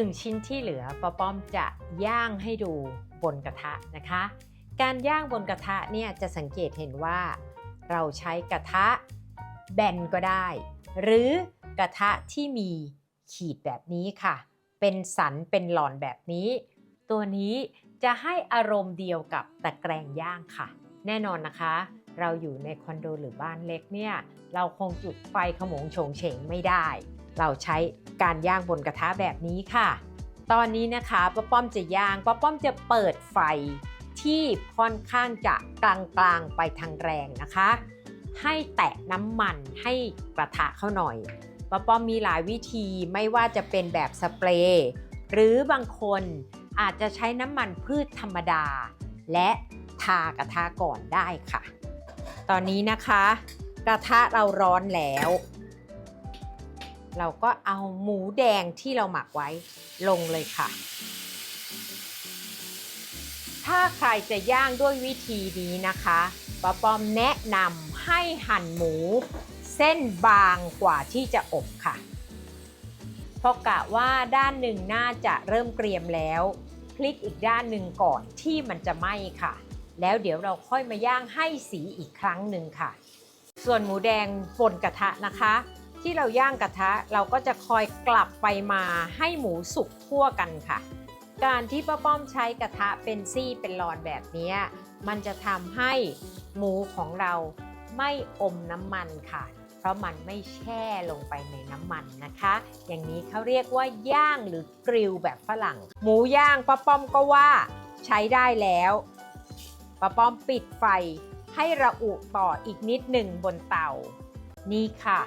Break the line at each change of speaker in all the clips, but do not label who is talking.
หนึ่งชิ้นที่เหลือป้าป้อมจะย่างให้ดูบนกระทะนะคะ การย่างบนกระทะเนี่ยจะสังเกตเห็นว่าเราใช้กระทะแบนก็ได้ หรือกระทะที่มีขีดแบบนี้ค่ะ เป็นสันเป็นหลอนแบบนี้ ตัวนี้จะให้อารมณ์เดียวกับตะแกรงย่างค่ะ แน่นอนนะคะ เราอยู่ในคอนโดหรือบ้านเล็กเนี่ย เราคงจุดไฟขมงโฉงเฉงไม่ได้ เราใช้การย่างบนกระทะแบบนี้ค่ะ ตอนนี้นะคะป้าป้อมจะย่างป้าป้อมจะเปิดไฟที่ค่อนข้างจะกลางๆไปทางแรงนะคะ ให้แตะน้ำมันให้กระทะเข้าหน่อยป้าป้อมมีหลายวิธีไม่ว่าจะเป็นแบบสเปรย์หรือบางคนอาจจะใช้น้ำมันพืชธรรมดา และ ทากระทะก่อนได้ค่ะ ตอนนี้นะคะ กระทะเราร้อนแล้ว เราก็เอาหมูแดงที่เราหมักไว้ลงเลยค่ะ ถ้าใครจะย่างด้วยวิธีนี้นะคะป้าป้อมแนะนำให้หั่นหมู เส้นบางกว่าที่จะอบค่ะเพราะกะว่าด้านหนึ่งน่าจะเริ่มเกรียมแล้ว พลิกอีกด้านหนึ่งก่อนที่มันจะไหม้ค่ะ แล้วเดี๋ยวเราค่อยมาย่างให้สีอีกครั้งหนึ่งค่ะ ส่วนหมูแดงบนกระทะนะคะ ที่เราย่างกระทะเราก็จะคอยกลับไปมาให้หมูสุกทั่วกันค่ะ การที่ป้าป้อมใช้กระทะเป็นซี่เป็นหลอดแบบนี้มันจะทำให้หมูของเราไม่อมน้ำมันค่ะ เพราะมันไม่แช่ลงไปในน้ำมันนะคะ อย่างนี้เขาเรียกว่าย่างหรือกริลแบบฝรั่ง หมูย่างป้าป้อมก็ว่าใช้ได้แล้ว ป้าป้อมปิดไฟให้ระอุต่ออีกนิดหนึ่งบนเตา นี่ค่ะ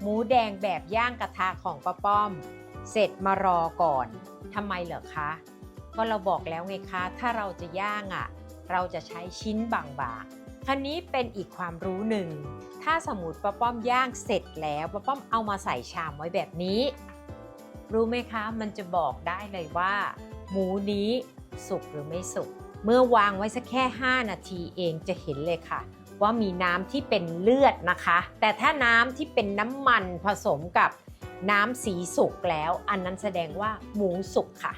หมูแดงแบบย่างกระทะของป้าป้อม เสร็จมารอก่อนทำไมเหรอคะ ก็เราบอกแล้วไงคะ ถ้าเราจะย่างอะ เราจะใช้ชิ้นบางๆคันนี้เป็นอีกความรู้หนึ่ง ถ้าสมมติป้าป้อมย่างเสร็จแล้วป้าป้อมเอามาใส่ชามไว้แบบนี้ รู้ไหมคะ มันจะบอกได้เลยว่า หมูนี้สุกหรือไม่สุก เมื่อวางไว้สักแค่ 5 นาทีเองจะเห็นเลยค่ะ ว่ามีน้ำที่เป็นเลือดนะคะ แต่ถ้าน้ำที่เป็นน้ำมันผสมกับน้ำสีสุกแล้ว อันนั้นแสดงว่าหมูสุกค่ะ